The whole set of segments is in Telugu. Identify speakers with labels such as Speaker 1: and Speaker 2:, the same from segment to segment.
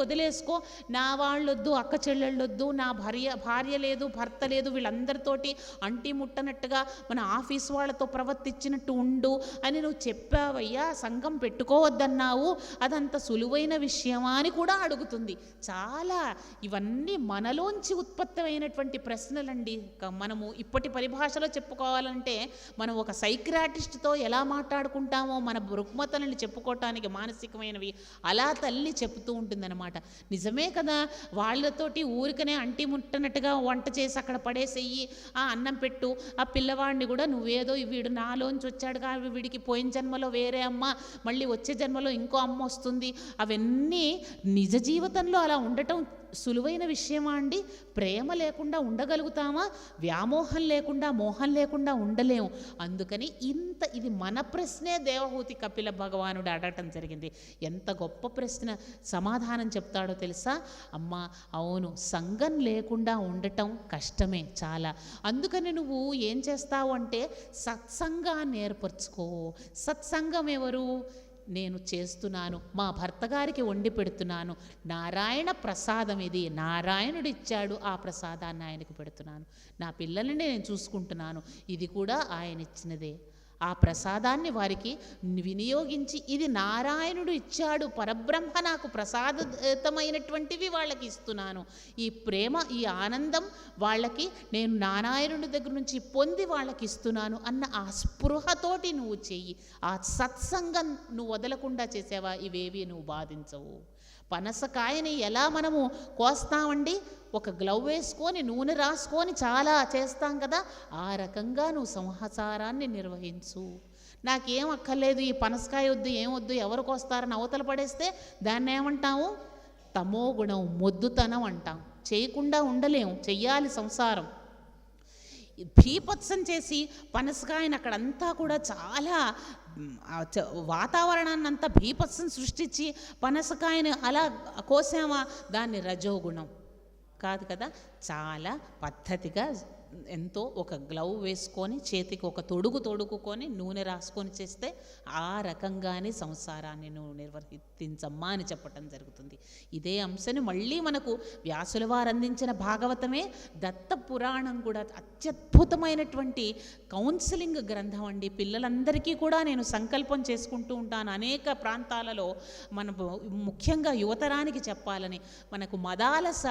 Speaker 1: వదిలేసుకో. నా వాళ్ళొద్దు అక్క చెల్లెళ్ళొద్దు నా భార్య భార్య లేదు భర్త లేదు వీళ్ళందరితోటి అంటి ముట్టనట్టుగా మన ఆఫీస్ వాళ్ళతో ప్రవర్తించినట్టు ఉండు అని నువ్వు చెప్పావయ్యా సంఘం పెట్టుకోవద్దన్నావు. అదంత సులువైన విషయమా అని కూడా అడుగుతుంది. చాలా ఇవన్నీ మనలోంచి ఉత్పత్తమైనటువంటి ప్రశ్నలండి. మనము ఇప్పటి పరిభాషలో చెప్పుకోవాలంటే మనం ఒక సైక్రాటిస్ట్తో ఎలా మాట్లాడుకుంటామో మన రుగ్మతలను చెప్పుకోవటానికి మానసికమైనవి అలా తల్లి చెప్తూ ఉంటుందన్నమాట. నిజమే కదా వాళ్ళతోటి ఊరికనే అంటి ముట్టనట్టుగా వంట చేసి అక్కడ పడేసేయి ఆ అన్నం పెట్టు ఆ పిల్లవాడిని కూడా నువ్వేదో వీడు నాలోంచి వచ్చాడుగా వీడికి పోయిన జన్మలో వేరే అమ్మ మళ్ళీ వచ్చే జన్మలో ఇంకో అమ్మ వస్తుంది. అవన్నీ నిజ జీవితంలో అలా ఉండటం సులువైన విషయమా అండి? ప్రేమ లేకుండా ఉండగలుగుతామా? వ్యామోహం లేకుండా మోహం లేకుండా ఉండలేము. అందుకని ఇంత ఇది మన ప్రశ్నే దేవహూతి కపిల భగవానుడు అడగటం జరిగింది. ఎంత గొప్ప ప్రశ్న సమాధానం చెప్తాడో తెలుసా? అమ్మ అవును సంఘం లేకుండా ఉండటం కష్టమే చాలా. అందుకని నువ్వు ఏం చేస్తావు అంటే సత్సంగాన్ని ఏర్పరచుకో. సత్సంగం ఎవరు? నేను చేస్తున్నాను మా భర్త గారికి వండి పెడుతున్నాను నారాయణ ప్రసాదం ఇది నారాయణుడు ఇచ్చాడు ఆ ప్రసాదాన్ని ఆయనకు పెడుతున్నాను. నా పిల్లల్ని నేను చూసుకుంటున్నాను ఇది కూడా ఆయన ఇచ్చినదే. ఆ ప్రసాదాన్ని వారికి వినియోగించి ఇది నారాయణుడు ఇచ్చాడు పరబ్రహ్మ నాకు ప్రసాదమైనటువంటివి వాళ్ళకి ఇస్తున్నాను. ఈ ప్రేమ ఈ ఆనందం వాళ్ళకి నేను నారాయణుడి దగ్గర నుంచి పొంది వాళ్ళకి ఇస్తున్నాను అన్న ఆ స్పృహతోటి నువ్వు చెయ్యి. ఆ సత్సంగం నువ్వు వదలకుండా చేసావా? ఇవేవి నువ్వు బాధించవు. పనసకాయని ఎలా మనము కోస్తామండి? ఒక గ్లవ్ వేసుకొని నూనె రాసుకొని చాలా చేస్తాం కదా ఆ రకంగా నువ్వు సంహసారాన్ని నిర్వహించు. నాకేం అక్కర్లేదు ఈ పనసకాయ వద్దు ఏం వద్దు ఎవరు కోస్తారని అవతల పడేస్తే దాన్ని ఏమంటాము తమో గుణం మొద్దుతనం అంటాం. చేయకుండా ఉండలేము చెయ్యాలి సంసారం. భీపత్సం చేసి పనసకాయన అక్కడంతా కూడా చాలా వాతావరణాన్ని అంతా భీపత్సం సృష్టించి పనసకాయని అలా కోసామా? దాన్ని రజోగుణం. కాదు కదా? చాలా పద్ధతిగా ఎంతో ఒక గ్లవ్ వేసుకొని చేతికి ఒక తొడుగు తొడుగుకొని నూనె రాసుకొని చేస్తే ఆ రకంగానే సంసారాన్ని నువ్వు నిర్వర్తించమ్మా అని చెప్పటం జరుగుతుంది. ఇదే అంశాన్ని మళ్ళీ మనకు వ్యాసుల వారు అందించిన భాగవతమే దత్త పురాణం కూడా అత్యద్భుతమైనటువంటి కౌన్సిలింగ్ గ్రంథం అండి. పిల్లలందరికీ కూడా నేను సంకల్పం చేసుకుంటూ ఉంటాను. అనేక ప్రాంతాలలో మన ముఖ్యంగా యువతరానికి చెప్పాలని మనకు మదాలస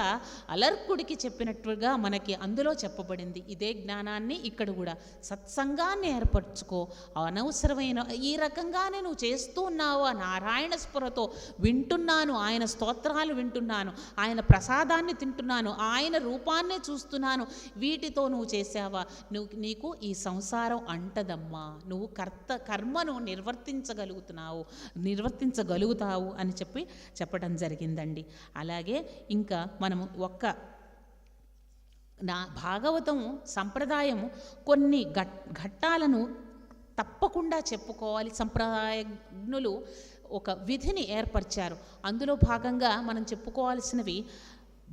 Speaker 1: అలర్కుడికి చెప్పినట్టుగా మనకి అందులో చెప్పబడింది. ఇదే జ్ఞానాన్ని ఇక్కడ కూడా. సత్సంగాన్ని ఏర్పరచుకో. అనవసరమైన ఈ రకంగానే నువ్వు చేస్తూ ఉన్నావు. నారాయణ స్ఫురతో వింటున్నాను. ఆయన స్తోత్రాలు వింటున్నాను. ఆయన ప్రసాదాన్ని తింటున్నాను. ఆయన రూపాన్నే చూస్తున్నాను. వీటితో నువ్వు చేసావా నువ్వు నీకు ఈ సంసారం అంటదమ్మా. నువ్వు కర్త కర్మను నిర్వర్తించగలుగుతున్నావు. నిర్వర్తించగలుగుతావు అని చెప్పి చెప్పడం జరిగిందండి. అలాగే ఇంకా మనము ఒక్క నా భాగవతం సంప్రదాయం కొన్ని ఘట్ ఘట్టాలను తప్పకుండా చెప్పుకోవాలి. సంప్రదాయజ్ఞులు ఒక విధిని ఏర్పరిచారు. అందులో భాగంగా మనం చెప్పుకోవాల్సినవి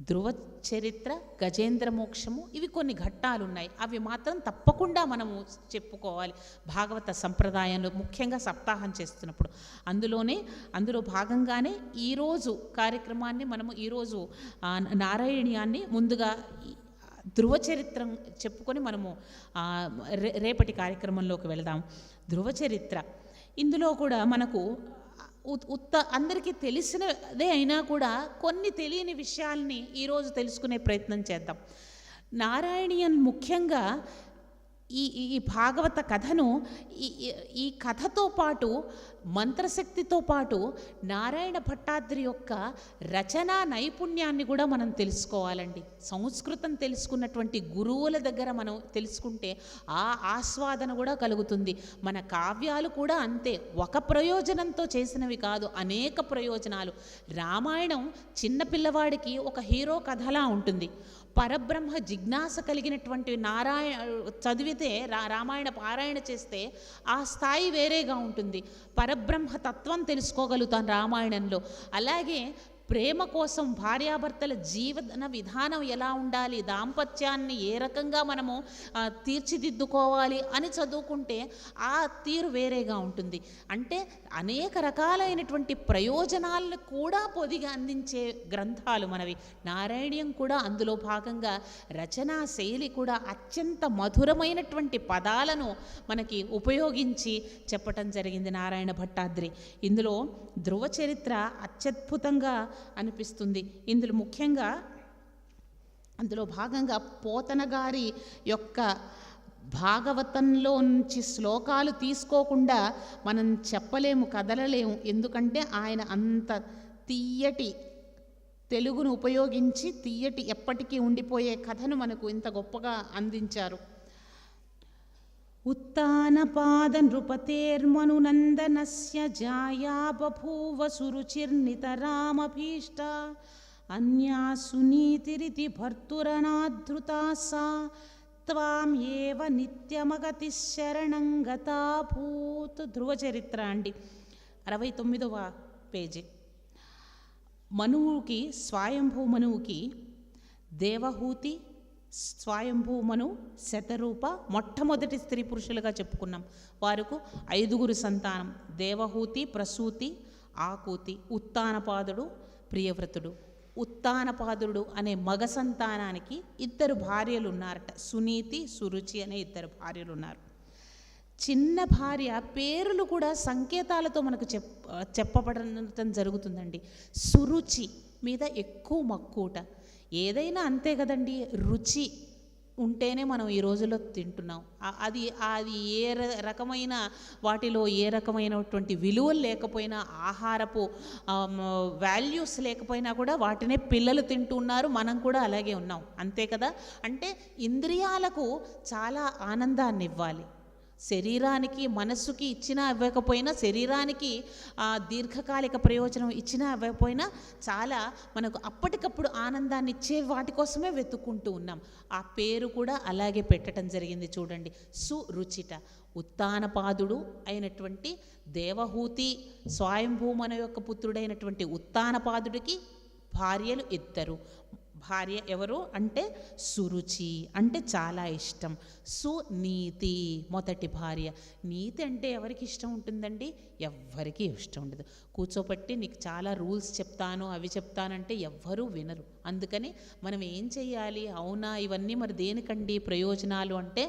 Speaker 1: ధ్రువ చరిత్ర గజేంద్ర మోక్షము ఇవి కొన్ని ఘట్టాలు ఉన్నాయి అవి మాత్రం తప్పకుండా మనము చెప్పుకోవాలి. భాగవత సంప్రదాయంలో ముఖ్యంగా సప్తాహం చేస్తున్నప్పుడు. అందులోనే అందులో భాగంగానే ఈరోజు కార్యక్రమాన్ని మనము ఈరోజు ఆ, నారాయణీయాన్ని ముందుగా ధ్రువ చరిత్ర చెప్పుకొని మనము రే రేపటి కార్యక్రమంలోకి వెళదాం. ధ్రువ చరిత్ర ఇందులో కూడా మనకు ఉత్- ఉత్త అందరికీ తెలిసినదే అయినా కూడా కొన్ని తెలియని విషయాల్ని ఈరోజు తెలుసుకునే ప్రయత్నం చేద్దాం. నారాయణీయన్ ముఖ్యంగా ఈ ఈ- భాగవత కథను ఈ- ఈ కథతో పాటు మంత్రశక్తితో పాటు నారాయణ భట్టాద్రి యొక్క రచనా నైపుణ్యాన్ని కూడా మనం తెలుసుకోవాలండి. సంస్కృతం తెలుసుకున్నటువంటి గురువుల దగ్గర మనం తెలుసుకుంటే ఆ ఆస్వాదన కూడా కలుగుతుంది. మన కావ్యాలు కూడా అంతే. ఒక ప్రయోజనంతో చేసినవి కాదు అనేక ప్రయోజనాలు. రామాయణం చిన్నపిల్లవాడికి ఒక హీరో కథలా ఉంటుంది. పరబ్రహ్మ జిజ్ఞాస కలిగినటువంటి నారాయణ చదివితే రామాయణ పారాయణ చేస్తే ఆ స్థాయి వేరేగా ఉంటుంది. పర పరబ్రహ్మ తత్వం తెలుసుకోగలుగుతాం రామాయణంలో. అలాగే ప్రేమ కోసం భార్యాభర్తల జీవన విధానం ఎలా ఉండాలి? దాంపత్యాన్ని ఏ రకంగా మనము తీర్చిదిద్దుకోవాలి అని చదువుకుంటే ఆ తీరు వేరేగా ఉంటుంది. అంటే అనేక రకాలైనటువంటి ప్రయోజనాలను కూడా పొదిగా అందించే గ్రంథాలు మనవి. నారాయణీయం కూడా అందులో భాగంగా రచనా శైలి కూడా అత్యంత మధురమైనటువంటి పదాలను మనకి ఉపయోగించి చెప్పటం జరిగింది నారాయణ భట్టాద్రి. ఇందులో ధ్రువ చరిత్ర అత్యద్భుతంగా అనిపిస్తుంది. ఇందులో ముఖ్యంగా అందులో భాగంగా పోతన గారి యొక్క భాగవతంలో నుంచి శ్లోకాలు తీసుకోకుండా మనం చెప్పలేము కదలలేము. ఎందుకంటే ఆయన అంత తీయటి తెలుగును ఉపయోగించి తీయటి ఎప్పటికీ ఉండిపోయే కథను మనకు ఇంత గొప్పగా అందించారు. ఉత్తానపాద నృపతేర్మనునందనస్య జాయా బభూవ సురుచిర్నితరామభీష్ట అన్యా సునీతిరితి భర్తురనాధృతా సా త్వాం ఏవ నిత్యమగతి శరణం గతాభూత్ ధ్రువచరిత్ర అండి. అరవై తొమ్మిదవ పేజీ. మనువుకి స్వయంభూ మనువుకి దేవహూతి స్వయంభూ మను శతరూప మొట్టమొదటి స్త్రీ పురుషులుగా చెప్పుకున్నాం. వారికి ఐదుగురు సంతానం దేవహూతి ప్రసూతి ఆకూతి ఉత్తానపాదుడు ప్రియవ్రతుడు. ఉత్తానపాదుడు అనే మగ సంతానానికి ఇద్దరు భార్యలు ఉన్నారట సునీతి సురుచి అనే ఇద్దరు భార్యలు ఉన్నారు చిన్న భార్య పేర్లు కూడా సంకేతాలతో మనకు చెప్ చెప్పబడటం జరుగుతుందండి. సురుచి మీద ఎక్కువ మక్కువట. ఏదైనా అంతే కదండి రుచి ఉంటేనే మనం ఈ రోజుల్లో తింటున్నాం. అది అది ఏ రకమైన వాటిలో ఏ రకమైనటువంటి విలువలు లేకపోయినా ఆహారపు వాల్యూస్ లేకపోయినా కూడా వాటినే పిల్లలు తింటున్నారు మనం కూడా అలాగే ఉన్నాం. అంతే కదా? అంటే ఇంద్రియాలకు చాలా ఆనందాన్ని ఇవ్వాలి శరీరానికి మనస్సుకి ఇచ్చినా ఇవ్వకపోయినా శరీరానికి ఆ, దీర్ఘకాలిక ప్రయోజనం ఇచ్చినా ఇవ్వకపోయినా చాలా మనకు అప్పటికప్పుడు ఆనందాన్ని ఇచ్చే వాటి కోసమే వెతుక్కుంటూ ఉన్నాం. ఆ పేరు కూడా అలాగే పెట్టడం జరిగింది చూడండి. సురుచిట ఉత్తానపాదుడు అయినటువంటి దేవహూతి స్వయంభూమన యొక్క పుత్రుడైనటువంటి ఉత్తానపాదుడికి భార్యలు ఇద్దరు. భార్య ఎవరు అంటే సురుచి అంటే చాలా ఇష్టం. సునీతి మొదటి భార్య. నీతి అంటే ఎవరికి ఇష్టం ఉంటుందండి? ఎవ్వరికీ ఇష్టం ఉండదు. కూర్చోబట్టి నీకు చాలా రూల్స్ చెప్తాను అవి చెప్తానంటే ఎవ్వరూ వినరు. అందుకని మనం ఏం చేయాలి అవునా? ఇవన్నీ మరి దేనికండి ప్రయోజనాలు అంటే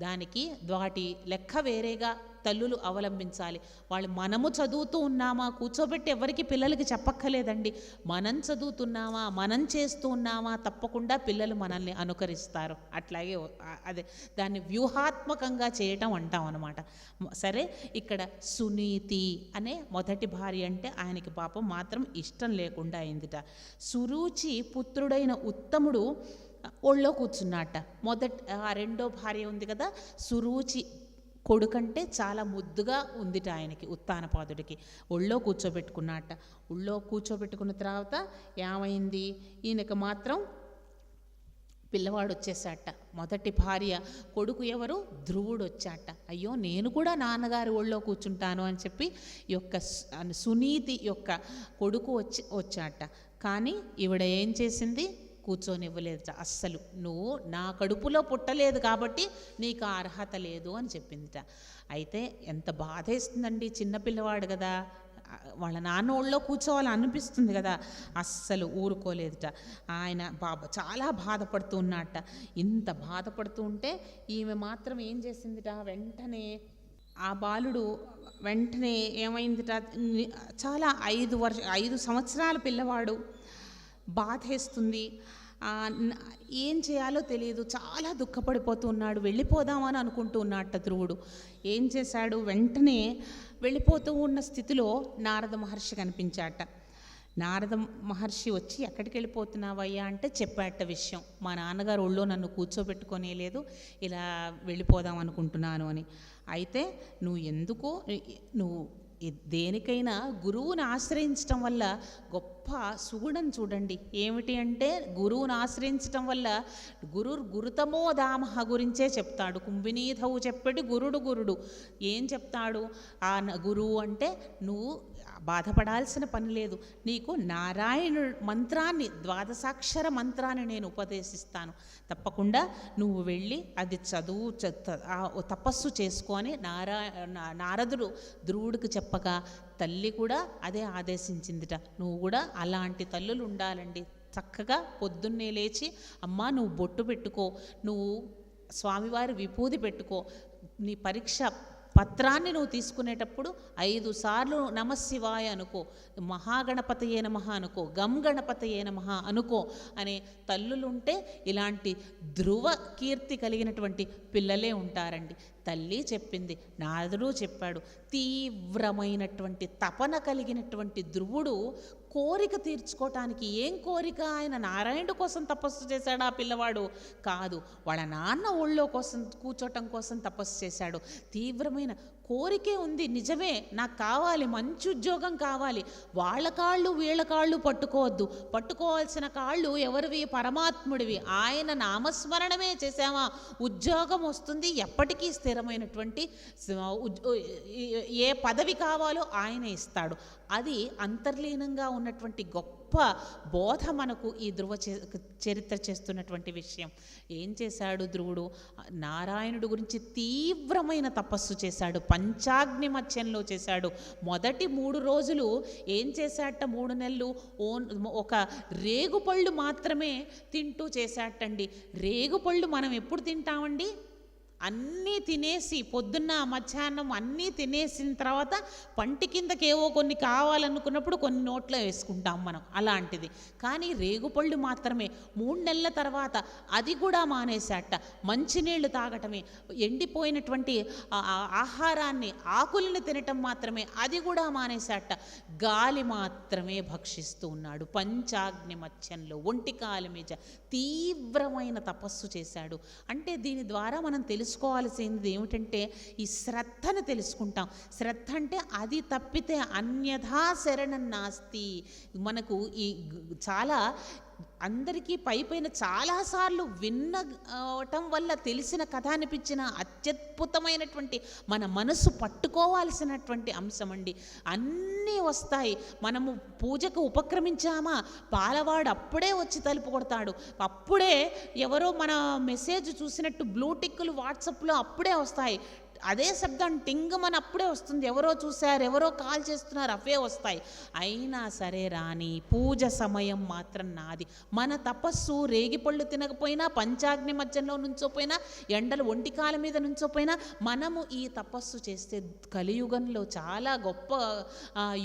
Speaker 1: దానికి వాటి లెక్క వేరేగా తల్లులు అవలంబించాలి. వాళ్ళు మనము చదువుతూ ఉన్నామా? కూర్చోబెట్టి ఎవరికి పిల్లలకి చెప్పక్కర్లేదండి. మనం చదువుతున్నామా? మనం చేస్తూ ఉన్నామా? తప్పకుండా పిల్లలు మనల్ని అనుకరిస్తారు. అట్లాగే అదే దాన్ని వ్యూహాత్మకంగా చేయటం అంటాం అనమాట సరే ఇక్కడ సునీతి అనే మొదటి భార్య అంటే ఆయనకి పాపం మాత్రం ఇష్టం లేకుండా అయిందిట. సురుచి పుత్రుడైన ఉత్తముడు ఒళ్ళో కూర్చున్నట్ట మొదట ఆ రెండో భార్య ఉంది కదా సురుచి కొడుకంటే చాలా ముద్దుగా ఉందిట ఆయనకి ఉత్తానపాదుడికి. ఒళ్ళో కూర్చోబెట్టుకున్నట్ట ఒళ్ళో కూర్చోబెట్టుకున్న తర్వాత ఏమైంది? ఈయనకు మాత్రం పిల్లవాడు వచ్చేసాట మొదటి భార్య కొడుకు ఎవరు? ధ్రువుడు వచ్చాట అయ్యో నేను కూడా నాన్నగారి ఒళ్ళో కూర్చుంటాను అని చెప్పి ఈ యొక్క సునీతి యొక్క కొడుకు వచ్చి వచ్చాట. కానీ ఈవిడ ఏం చేసింది? కూర్చొనివ్వలేదు అస్సలు. నువ్వు నా కడుపులో పుట్టలేదు కాబట్టి నీకు ఆ అర్హత లేదు అని చెప్పిందిట. అయితే ఎంత బాధేస్తుందండి చిన్నపిల్లవాడు కదా. వాళ్ళ నాన్న ఒళ్ళో కూర్చోవాలని అనిపిస్తుంది కదా. అస్సలు ఊరుకోలేదుట. ఆయన బాబా చాలా బాధపడుతూ ఉన్నట్ట ఇంత బాధపడుతూ ఉంటే ఈమె మాత్రం ఏం చేసిందిట? వెంటనే ఆ బాలుడు వెంటనే ఏమైందిట? చాలా ఐదు వర్ష ఐదు సంవత్సరాల పిల్లవాడు బాధేస్తుంది. ఏం చేయాలో తెలియదు. చాలా దుఃఖపడిపోతూ ఉన్నాడు. వెళ్ళిపోదామని అనుకుంటూ ఉన్నట్ట ధ్రువుడు. ఏం చేశాడు? వెంటనే వెళ్ళిపోతూ ఉన్న స్థితిలో నారద మహర్షి కనిపించాట. నారద మహర్షి వచ్చి ఎక్కడికి వెళ్ళిపోతున్నావయ్యా? అంటే చెప్పాట విషయం. మా నాన్నగారు ఒళ్ళో నన్ను కూర్చోబెట్టుకొనే లేదు. ఇలా వెళ్ళిపోదాం అనుకుంటున్నాను అని. అయితే నువ్వు ఎందుకు నువ్వు దేనికైనా గురువుని ఆశ్రయించటం వల్ల గొప్ప సుగుణం చూడండి. ఏమిటి అంటే గురువును ఆశ్రయించటం వల్ల గురుర్ గురుతమో దామహ గురించే చెప్తాడు. కుంభినీధవు చెప్పేటి గురుడు గురుడు. ఏం చెప్తాడు? ఆ న- గురువు అంటే నువ్వు బాధపడాల్సిన పని లేదు. నీకు నారాయణుడు మంత్రాన్ని ద్వాదశాక్షర మంత్రాన్ని నేను ఉపదేశిస్తాను. తప్పకుండా నువ్వు వెళ్ళి అది చదువు చ- తపస్సు చేసుకొని నారా నారదుడు ధ్రువుడికి చెప్పగా తల్లి కూడా అదే ఆదేశించిందిట. నువ్వు కూడా అలాంటి తల్లులు ఉండాలండి చక్కగా పొద్దున్నే లేచి అమ్మా నువ్వు బొట్టు పెట్టుకో. నువ్వు స్వామివారి విభూది పెట్టుకో. నీ పరీక్ష పత్రాన్ని నువ్వు తీసుకునేటప్పుడు ఐదు సార్లు నమశివాయ అనుకో మహాగణపతయే నమ అనుకో గం గణపతయే నమ అనుకో అనే తల్లులుంటే ఇలాంటి ధ్రువ కీర్తి కలిగినటువంటి పిల్లలే ఉంటారండి. తల్లి చెప్పింది. నారదుడు చెప్పాడు తీవ్రమైనటువంటి తపన కలిగినటువంటి ధ్రువుడు కోరిక తీర్చుకోవటానికి ఏం కోరిక? ఆయన నారాయణుడు కోసం తపస్సు చేశాడు ఆ పిల్లవాడు? కాదు వాళ్ళ నాన్న ఒళ్ళో కోసం కూర్చోటం కోసం తపస్సు చేశాడు. తీవ్రమైన కోరికే ఉంది. నిజమే నాకు కావాలి మంచి ఉద్యోగం కావాలి. వాళ్ళ కాళ్ళు వీళ్ళ కాళ్ళు పట్టుకోవద్దు. పట్టుకోవాల్సిన కాళ్ళు ఎవరివి? పరమాత్ముడివి. ఆయన నామస్మరణమే చేసామా ఉద్యోగం వస్తుంది. ఎప్పటికీ స్థిరమైనటువంటి ఏ పదవి కావాలో ఆయన ఇస్తాడు. అది అంతర్లీనంగా ఉన్నటువంటి గొప్ప బోధ మనకు ఈ ధ్రువ చరిత్ర చేస్తున్నటువంటి విషయం. ఏం చేశాడు ధ్రువుడు? నారాయణుడు గురించి తీవ్రమైన తపస్సు చేశాడు. పంచాగ్ని మత్స్యంలో చేశాడు. మొదటి మూడు రోజులు ఏం చేశాట? మూడు నెలలు ఓన్ ఒక రేగుపళ్ళు మాత్రమే తింటూ చేశాటండి. రేగుపళ్ళు మనం ఎప్పుడు తింటామండి? అన్నీ తినేసి పొద్దున్న మధ్యాహ్నం అన్నీ తినేసిన తర్వాత పంటి కిందకేవో కొన్ని కావాలనుకున్నప్పుడు కొన్ని నోట్లో వేసుకుంటాం మనం అలాంటిది. కానీ రేగుపళ్ళు మాత్రమే. మూడు నెలల తర్వాత అది కూడా మానేశాట. మంచినీళ్ళు తాగటమే. ఎండిపోయినటువంటి ఆహారాన్ని ఆకుల్ని తినటం మాత్రమే. అది కూడా మానేశాట. గాలి మాత్రమే భక్షిస్తూ ఉన్నాడు. పంచాగ్ని మత్స్యంలో ఒంటి కాలి మీద తీవ్రమైన తపస్సు చేశాడు. అంటే దీని ద్వారా మనం తెలుసు తెలుసుకోవాల్సింది ఏమిటంటే ఈ శ్రద్ధను తెలుసుకుంటాం. శ్రద్ధ అంటే అది తప్పితే అన్యథా శరణం నాస్తి. మనకు ఈ చాలా అందరికీ పై పైన చాలాసార్లు విన్నటం వల్ల తెలిసిన కథ అనిపించిన అత్యద్భుతమైనటువంటి మన మనసు పట్టుకోవాల్సినటువంటి అంశం అండి అన్నీ వస్తాయి. మనము పూజకు ఉపక్రమించామా? పాలవాడు అప్పుడే వచ్చి తలుపు కొడతాడు. అప్పుడే ఎవరో మన మెసేజ్ చూసినట్టు బ్లూటిక్కులు వాట్సప్లో వాట్సాప్లో అప్పుడే వస్తాయి. అదే శబ్దం టింగమని అప్పుడే వస్తుంది. ఎవరో చూశారు ఎవరో కాల్ చేస్తున్నారు అవే వస్తాయి. అయినా సరే రాని పూజ సమయం మాత్రం నాది. మన తపస్సు రేగిపళ్ళు తినకపోయినా పంచాగ్ని మధ్యలో నుంచోపోయినా ఎండలు ఒంటికాల మీద నుంచోపోయినా మనము ఈ తపస్సు చేస్తే కలియుగంలో చాలా గొప్ప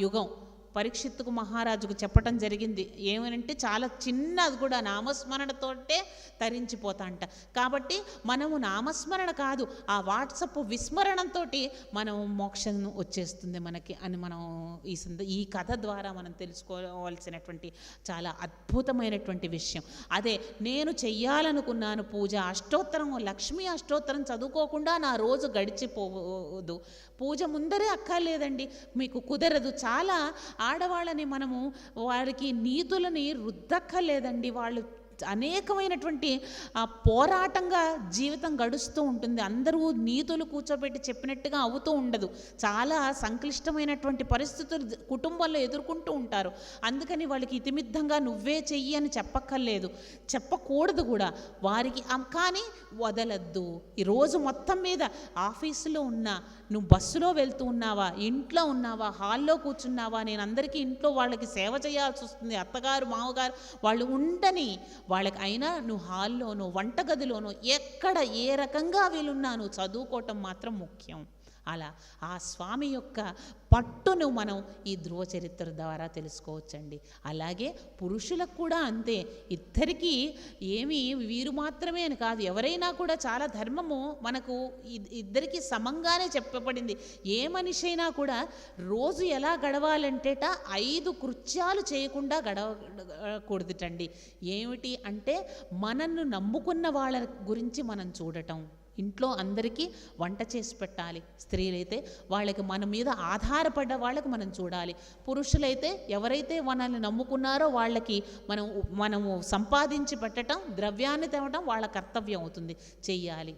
Speaker 1: యుగం. పరీక్షిత్తుకు మహారాజుకు చెప్పటం జరిగింది. ఏమనంటే చాలా చిన్నది కూడా నామస్మరణతోటే తరించిపోతా అంట కాబట్టి మనము నామస్మరణ కాదు ఆ వాట్సప్ విస్మరణంతో మనం మోక్షం వచ్చేస్తుంది మనకి అని మనం ఈ సంద ఈ కథ ద్వారా మనం తెలుసుకోవాల్సినటువంటి చాలా అద్భుతమైనటువంటి విషయం. అదే నేను చెయ్యాలనుకున్నాను పూజ అష్టోత్తరం లక్ష్మీ అష్టోత్తరం చదువుకోకుండా నా రోజు గడిచిపోదు. పూజ ముందరే అక్కర్లేదండి. మీకు కుదరదు. చాలా ఆడవాళ్ళని మనము వారికి నీతులని రుద్దక్కర్లేదండి. వాళ్ళు అనేకమైనటువంటి ఆ, పోరాటంగా జీవితం గడుస్తూ ఉంటుంది. అందరూ నీతులు కూర్చోబెట్టి చెప్పినట్టుగా అవుతూ ఉండదు. చాలా సంక్లిష్టమైనటువంటి పరిస్థితులు కుటుంబంలో ఎదుర్కొంటూ ఉంటారు. అందుకని వాళ్ళకి ఇతిమిద్ధంగా నువ్వే చెయ్యి అని చెప్పక్కర్లేదు. చెప్పకూడదు కూడా. వారికి కానీ వదలద్దు. ఈ రోజు మొత్తం మీద ఆఫీసులో ఉన్న నువ్వు బస్సులో వెళ్తూ ఉన్నావా? ఇంట్లో ఉన్నావా? హాల్లో కూర్చున్నావా? నేను అందరికీ ఇంట్లో వాళ్ళకి సేవ చేయాల్సి వస్తుంది. అత్తగారు మామగారు వాళ్ళు ఉండని వాళ్ళకి అయినా నువ్వు హాల్లోనో వంటగదిలోనో ఎక్కడ ఏ రకంగా వీలున్నా నువ్వు చదువుకోవటం మాత్రం ముఖ్యం. అలా ఆ స్వామి యొక్క పట్టును మనం ఈ ధ్రువ చరిత్ర ద్వారా తెలుసుకోవచ్చండి. అలాగే పురుషులకు కూడా అంతే. ఇద్దరికీ ఏమి వీరు మాత్రమే అని కాదు. ఎవరైనా కూడా చాలా ధర్మము మనకు ఇ- ఇద్దరికి సమంగానే చెప్పబడింది. ఏ మనిషి అయినా కూడా రోజు ఎలా గడవాలంటేట ఐదు కృత్యాలు చేయకుండా గడవకూడదుటండి. ఏమిటి అంటే మనల్ని నమ్ముకున్న వాళ్ళ గురించి మనం చూడటం. ఇంట్లో అందరికీ వంట చేసి పెట్టాలి. స్త్రీలైతే వాళ్ళకి మన మీద ఆధారపడ్డ వాళ్ళకి మనం చూడాలి. పురుషులైతే ఎవరైతే మనల్ని నమ్ముకున్నారో వాళ్ళకి మనం మనము సంపాదించి పెట్టడం ద్రవ్యాన్ని తేవటం వాళ్ళ కర్తవ్యం అవుతుంది. చెయ్యాలి.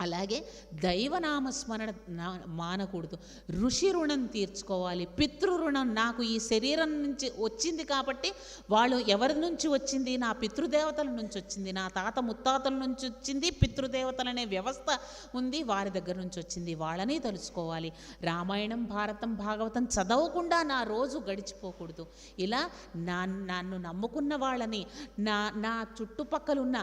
Speaker 1: అలాగే దైవనామస్మరణ నా మానకూడదు. ఋషి రుణం తీర్చుకోవాలి. పితృ రుణం నాకు ఈ శరీరం నుంచి వచ్చింది కాబట్టి వాళ్ళు ఎవరి నుంచి వచ్చింది? నా పితృదేవతల నుంచి వచ్చింది. నా తాత ముత్తాతల నుంచి వచ్చింది. పితృదేవతలనే వ్యవస్థ ఉంది. వారి దగ్గర నుంచి వచ్చింది. వాళ్ళని తలుచుకోవాలి రామాయణం భారతం భాగవతం చదవకుండా నా రోజు గడిచిపోకూడదు. ఇలా నా నన్ను నమ్ముకున్న వాళ్ళని నా నా చుట్టుపక్కల ఉన్న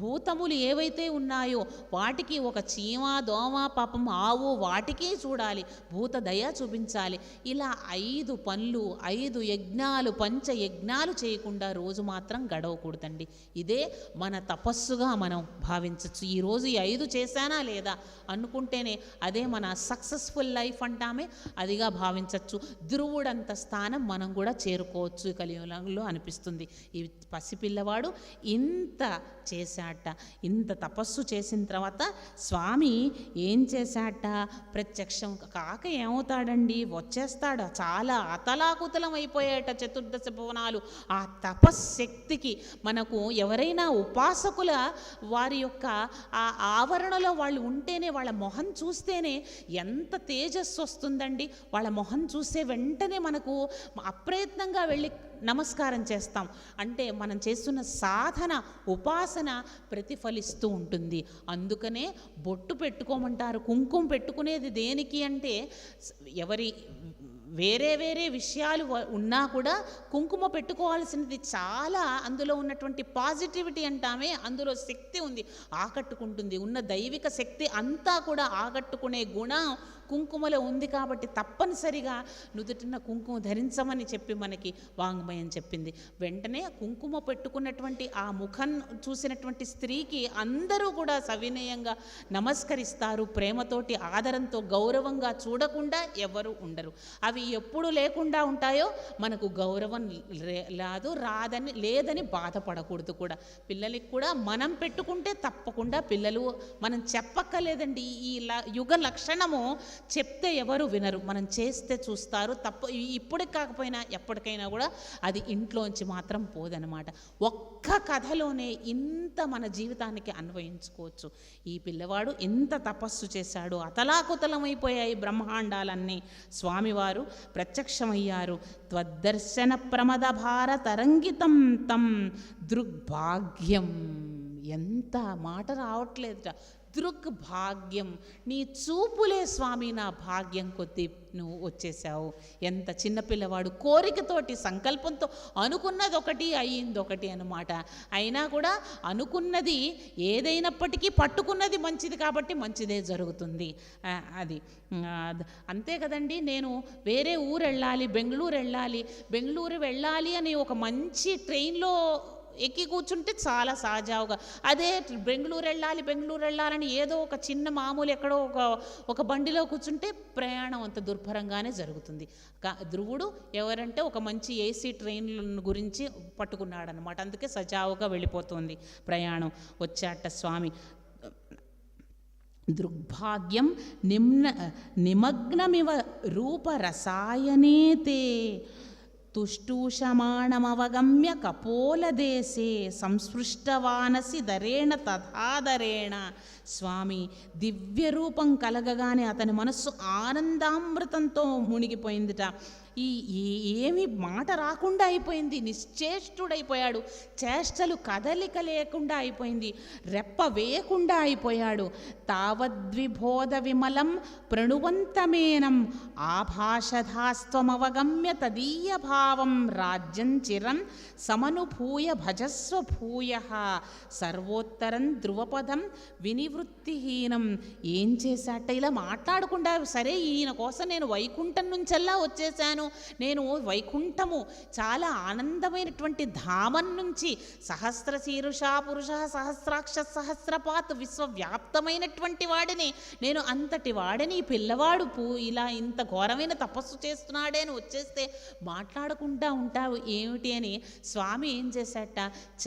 Speaker 1: భూతములు ఏవైతే ఉన్నాయో వాటికి ఒక ఒక చీమ దోమ పాపం ఆవు వాటికే చూడాలి. భూత దయ చూపించాలి. ఇలా ఐదు పనులు ఐదు యజ్ఞాలు పంచ యజ్ఞాలు చేయకుండా రోజు మాత్రం గడవకూడదండి. ఇదే మన తపస్సుగా మనం భావించవచ్చు ఈరోజు ఈ ఐదు చేశానా లేదా అనుకుంటేనే అదే మన సక్సెస్ఫుల్ లైఫ్ అంటామే అదిగా భావించవచ్చు ధ్రువుడంత స్థానం మనం కూడా చేరుకోవచ్చు కలియుగంలో అనిపిస్తుంది. ఈ పసిపిల్లవాడు ఇంత చేశాట ఇంత తపస్సు చేసిన తర్వాత స్వామి ఏం చేశాట? ప్రత్యక్షం కాక ఏమవుతాడండి? వచ్చేస్తాడు? చాలా అతలాకుతలం అయిపోయాట చతుర్దశ భువనాలు. ఆ తపశ్శక్తికి మనకు ఎవరైనా ఉపాసకుల వారి యొక్క ఆ ఆవరణలో వాళ్ళు ఉంటేనే వాళ్ళ మొహం చూస్తేనే ఎంత తేజస్సు వస్తుందండి. వాళ్ళ మొహం చూసే వెంటనే మనకు అప్రయత్నంగా వెళ్ళి నమస్కారం చేస్తాం. అంటే మనం చేస్తున్న సాధన ఉపాసన ప్రతిఫలిస్తూ ఉంటుంది. అందుకనే బొట్టు పెట్టుకోమంటారు. కుంకుమ పెట్టుకునేది దేనికి అంటే ఎవరి వేరే వేరే విషయాలు ఉన్నా కూడా కుంకుమ పెట్టుకోవాల్సినది చాలా అందులో ఉన్నటువంటి పాజిటివిటీ అంటామే అందులో శక్తి ఉంది. ఆకట్టుకుంటుంది. ఉన్న దైవిక శక్తి అంతా కూడా ఆకట్టుకునే గుణం కుంకుమలో ఉంది కాబట్టి తప్పనిసరిగా నుదుటిన కుంకుమ ధరించమని చెప్పి మనకి వాంగ్మయం చెప్పింది. వెంటనే కుంకుమ పెట్టుకున్నటువంటి ఆ ముఖం చూసినటువంటి స్త్రీకి అందరూ కూడా సవినయంగా నమస్కరిస్తారు. ప్రేమతోటి ఆదరంతో గౌరవంగా చూడకుండా ఎవరు ఉండరు. అవి ఎప్పుడు లేకుండా ఉంటాయో మనకు గౌరవం రే- రాదు రాదని లేదని బాధపడకూడదు కూడా. పిల్లలకి కూడా మనం పెట్టుకుంటే తప్పకుండా పిల్లలు మనం చెప్పక్కర్లేదండి. ఈ యుగ లక్షణము చెప్తే ఎవరు వినరు. మనం చేస్తే చూస్తారు. తప్ప ఇప్పుడే ఇప్పటికి కాకపోయినా ఎప్పటికైనా కూడా అది ఇంట్లోంచి మాత్రం పోదనమాట ఒక్క కథలోనే ఇంత మన జీవితానికి అన్వయించుకోవచ్చు. ఈ పిల్లవాడు ఎంత తపస్సు చేశాడు. అతలాకుతలమైపోయాయి బ్రహ్మాండాలన్నీ. స్వామివారు ప్రత్యక్షమయ్యారు. త్వద్దర్శన ప్రమద భారతరంగితం తం దృగ్భాగ్యం. ఎంత మాట రావట్లేదుట దృగ్భాగ్యం నీ చూపులే స్వామి నా భాగ్యం కొద్దీ నువ్వు వచ్చేసావు. ఎంత చిన్నపిల్లవాడు కోరికతోటి సంకల్పంతో అనుకున్నది ఒకటి అయ్యింది ఒకటి అనమాట అయినా కూడా అనుకున్నది ఏదైనప్పటికీ పట్టుకున్నది మంచిది కాబట్టి మంచిదే జరుగుతుంది. అది. అంతే కదండి. నేను వేరే ఊరు వెళ్ళాలి బెంగళూరు వెళ్ళాలి బెంగళూరు వెళ్ళాలి అని ఒక మంచి ట్రైన్లో ఎక్కి కూర్చుంటే చాలా సహజావుగా. అదే బెంగళూరు వెళ్ళాలి బెంగళూరు వెళ్ళాలని ఏదో ఒక చిన్న మామూలు ఎక్కడో ఒక ఒక బండిలో కూర్చుంటే ప్రయాణం అంత దుర్భరంగానే జరుగుతుంది. ధ్రువుడు ఎవరంటే ఒక మంచి ఏసీ ట్రైన్ల గురించి పట్టుకున్నాడనమాట అందుకే సజావుగా వెళ్ళిపోతుంది ప్రయాణం వచ్చాట స్వామి. దృగ్భాగ్యం నిమ్న నిమగ్నమివ రూపరసాయనే తే తుష్టూషమాణమవగమ్య కపోలదేశే సంస్పృష్టవానసి దరేణ తథాదరేణ స్వామి దివ్య రూపం కలగగానే అతని మనస్సు ఆనందామృతంతో మునిగిపోయిందిట. ఈ ఏమి మాట రాకుండా అయిపోయింది నిశ్చేష్టుడైపోయాడు. చేష్టలు కదలిక లేకుండా అయిపోయింది రెప్ప వేయకుండా అయిపోయాడు. తావద్విబోధ విమలం ప్రణువంతమేనం ఆభాషధాస్త్వమవగమ్య తదీయ భావం రాజ్యం చిరం సమనుభూయ భజస్వ భూయ సర్వోత్తరం ధ్రువపదం వినివృత్తిహీనం. ఏం చేశాట? ఇలా మాట్లాడకుండా సరే ఈయన కోసం నేను వైకుంఠం నుంచెల్లా వచ్చేసాను వచ్చాను నేను వైకుంఠము. చాలా ఆనందమైనటువంటి ధామం నుంచి సహస్ర శీరుష పురుష సహస్రాక్ష సహస్రపాత్ విశ్వవ్యాప్తమైనటువంటి వాడిని. నేను అంతటి వాడిని పిల్లవాడు పూ ఇలా ఇంత ఘోరమైన తపస్సు చేస్తున్నాడే అని వచ్చేస్తే మాట్లాడకుండా ఉంటావు ఏమిటి అని స్వామి ఏం చేశాట?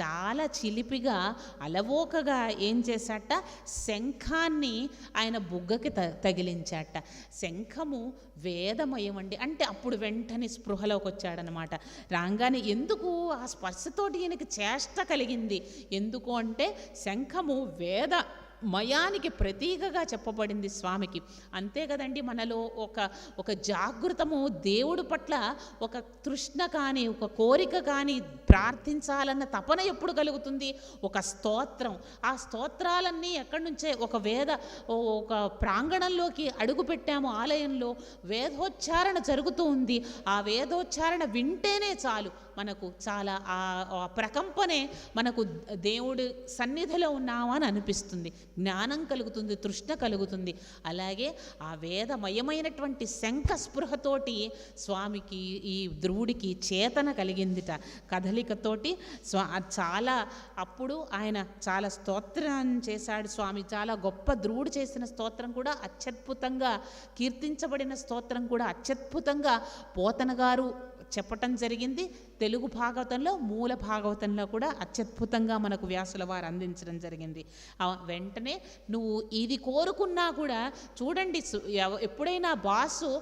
Speaker 1: చాలా చిలిపిగా అలవోకగా ఏం చేశాట? శంఖాన్ని ఆయన బుగ్గకి త తగిలించాట. శంఖము వేదమయం అండి అంటే అప్పుడు వెంటనే స్పృహలోకి వచ్చాడనమాట రాగానే ఎందుకు ఆ స్పర్శతోటి ఈయనకి చేష్ట కలిగింది? ఎందుకు అంటే శంఖము వేద మయానికి ప్రతీకగా చెప్పబడింది స్వామికి. అంతే కదండి మనలో ఒక ఒక జాగృతము దేవుడు పట్ల ఒక తృష్ణ కానీ ఒక కోరిక కానీ ప్రార్థించాలన్న తపన ఎప్పుడు కలుగుతుంది? ఒక స్తోత్రం. ఆ స్తోత్రాలన్నీ ఎక్కడి నుంచే ఒక వేద ఒక ప్రాంగణంలోకి అడుగు పెట్టాము ఆలయంలో. వేదోచ్చారణ జరుగుతూ ఉంది. ఆ వేదోచ్చారణ వింటేనే చాలు. మనకు చాలా ఆ ప్రకంపనే మనకు దేవుడు సన్నిధిలో ఉన్నామని అనిపిస్తుంది. జ్ఞానం కలుగుతుంది తృష్ణ కలుగుతుంది. అలాగే ఆ వేదమయమైనటువంటి శంఖ స్పృహతోటి స్వామికి ఈ ధ్రువుడికి చేతన కలిగిందిట. కదలికతోటి స్వా చాలా అప్పుడు ఆయన చాలా స్తోత్రం చేశాడు స్వామి. చాలా గొప్ప ధ్రువుడు చేసిన స్తోత్రం కూడా అత్యద్భుతంగా కీర్తించబడిన స్తోత్రం కూడా అత్యద్భుతంగా పోతన గారు చెప్పటం జరిగింది. తెలుగు భాగవతంలో మూల భాగవతంలో కూడా అత్యద్భుతంగా మనకు వ్యాసుల వారు అందించడం జరిగింది. వెంటనే నువ్వు ఇది కోరుకున్నా కూడా చూడండి సు- ఎప్పుడైనా బాసు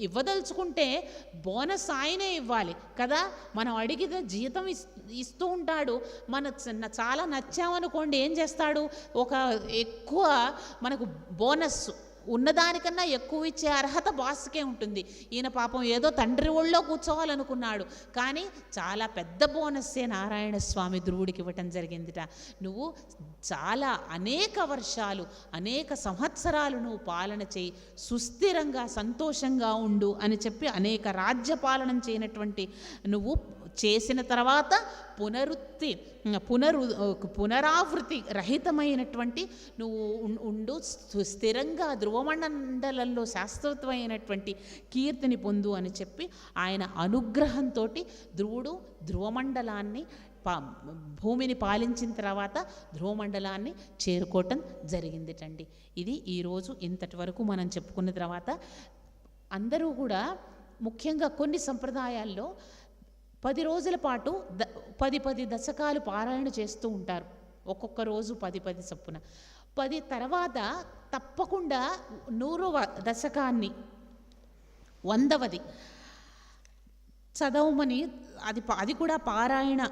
Speaker 1: ఇవ్వదలుచుకుంటే బోనస్ ఆయనే ఇవ్వాలి కదా? మనం అడిగిన జీతం ఇస్తూ ఉంటాడు. మన చాలా నచ్చామనుకోండి ఏం చేస్తాడు? ఒక ఎక్కువ మనకు బోనస్ ఉన్నదానికన్నా ఎక్కువ ఇచ్చే అర్హత బాస్కే ఉంటుంది. ఈయన పాపం ఏదో తండ్రి ఒళ్ళో కూర్చోవాలనుకున్నాడు. కానీ చాలా పెద్ద బోనస్సే నారాయణ స్వామి ధ్రువుడికి ఇవ్వటం జరిగిందిట. నువ్వు చాలా అనేక వర్షాలు అనేక సంవత్సరాలు నువ్వు పాలన చేయి. సుస్థిరంగా సంతోషంగా ఉండు అని చెప్పి అనేక రాజ్య పాలన చేయనటువంటి నువ్వు చేసిన తర్వాత పునరుత్తి పునరు పునరావృతి రహితమైనటువంటి నువ్వు ఉండు స్థి- స్థిరంగా ధ్రువమండలంలో శాశ్వతమైనటువంటి కీర్తిని పొందు అని చెప్పి ఆయన అనుగ్రహంతో ధ్రువుడు ధ్రువమండలాన్ని పా భూమిని పాలించిన తర్వాత ధ్రువమండలాన్ని చేరుకోవటం జరిగిందిటండి. ఇది ఈరోజు ఇంతటి వరకు మనం చెప్పుకున్న తర్వాత అందరూ కూడా ముఖ్యంగా కొన్ని సంప్రదాయాల్లో పది రోజుల పాటు ద పది పది దశకాలు పారాయణ చేస్తూ ఉంటారు. ఒక్కొక్క రోజు పది పది చొప్పున. పది తర్వాత తప్పకుండా నూరవ దశకాన్ని వందవది. చదవమని అది అది కూడా పారాయణ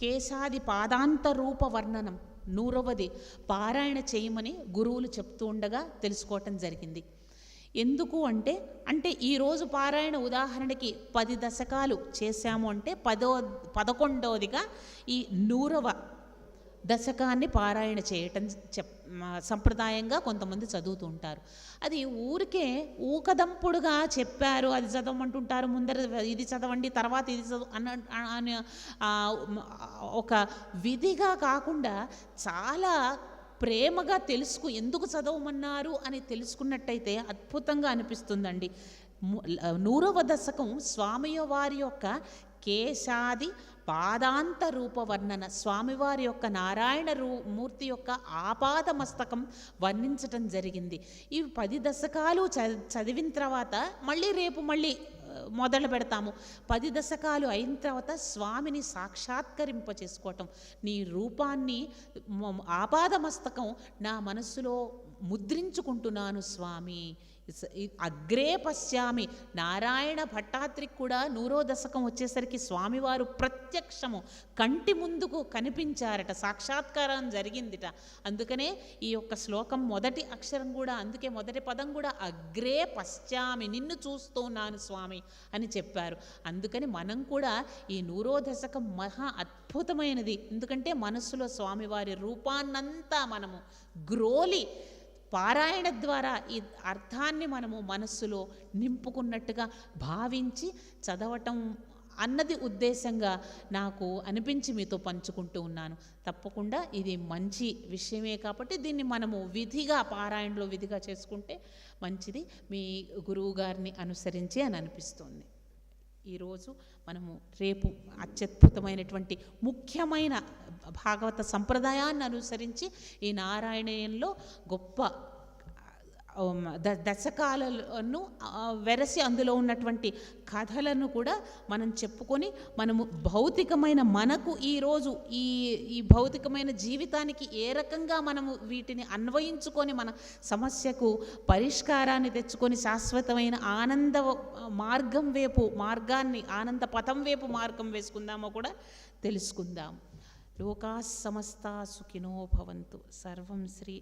Speaker 1: కేశాది పాదాంత రూప వర్ణనం నూరవది. పారాయణ చేయమని గురువులు చెప్తూ ఉండగా తెలుసుకోవటం జరిగింది. ఎందుకు అంటే అంటే ఈరోజు పారాయణ ఉదాహరణకి పది దశకాలు చేశాము అంటే పదో పదకొండవదిగా ఈ నూరవ దశకాన్ని పారాయణ చేయటం చెప్ సంప్రదాయంగా కొంతమంది చదువుతూ ఉంటారు. అది ఊరికే ఊకదంపుడుగా చెప్పారు అది చదవమంటుంటారు ముందర ఇది చదవండి తర్వాత ఇది చదవ అన్న అని ఒక విధిగా కాకుండా చాలా ప్రేమగా తెలుసుకు ఎందుకు చదవమన్నారు అని తెలుసుకున్నట్టయితే అద్భుతంగా అనిపిస్తుందండి. నూరవ దశకం స్వామియ వారి యొక్క కేశాది పాదాంత రూప వర్ణన స్వామివారి యొక్క నారాయణ రూ మూర్తి యొక్క ఆపాద మస్తకం వర్ణించటం జరిగింది. ఇవి పది దశకాలు చ- చదివిన తర్వాత మళ్ళీ రేపు మళ్ళీ మొదలు పెడతాము. పది దశకాలు అయిన తర్వాత స్వామిని సాక్షాత్కరింప చేసుకోవటం. నీ రూపాన్ని ఆపాద ఆపాదమస్తకం నా మనస్సులో ముద్రించుకుంటున్నాను స్వామి. అగ్రే పశ్యామి. నారాయణ భట్టాత్రికి కూడా నూరో దశకం వచ్చేసరికి స్వామివారు ప్రత్యక్షము. కంటి ముందుకు కనిపించారట సాక్షాత్కారం జరిగిందిట. అందుకనే ఈ యొక్క శ్లోకం మొదటి అక్షరం కూడా అందుకే మొదటి పదం కూడా అగ్రే పశ్చామి నిన్ను చూస్తున్నాను స్వామి అని చెప్పారు. అందుకని మనం కూడా ఈ నూరో దశకం మహా అద్భుతమైనది. ఎందుకంటే మనస్సులో స్వామివారి రూపాన్నంతా మనము గ్రోలి పారాయణ ద్వారా ఈ అర్థాన్ని మనము మనస్సులో నింపుకున్నట్టుగా భావించి చదవటం అన్నది ఉద్దేశంగా నాకు అనిపించి మీతో పంచుకుంటూ ఉన్నాను. తప్పకుండా ఇది మంచి విషయమే కాబట్టి దీన్ని మనము విధిగా పారాయణలో విధిగా చేసుకుంటే మంచిది. మీ గురువు గారిని అనుసరించి అని అనిపిస్తుంది. ఈరోజు మనము రేపు అత్యద్భుతమైనటువంటి ముఖ్యమైన భాగవత సంప్రదాయాన్ని అనుసరించి ఈ నారాయణీయంలో గొప్ప ద దశకాలను వెరసి అందులో ఉన్నటువంటి కథలను కూడా మనం చెప్పుకొని మనము భౌతికమైన మనకు ఈరోజు ఈ ఈ భౌతికమైన జీవితానికి ఏ రకంగా మనము వీటిని అన్వయించుకొని మన సమస్యకు పరిష్కారాన్ని తెచ్చుకొని శాశ్వతమైన ఆనంద మార్గం వైపు మార్గాన్ని ఆనంద పథం వైపు మార్గం వేసుకుందామో కూడా తెలుసుకుందాం. లోకా సమస్తా సుఖినో భవంతు సర్వం శ్రీ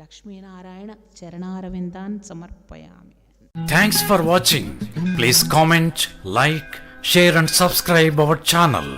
Speaker 1: లక్ష్మీనారాయణ చరణారవిందాన్ సమర్పయామి
Speaker 2: thanks for watching please comment like share and subscribe our channel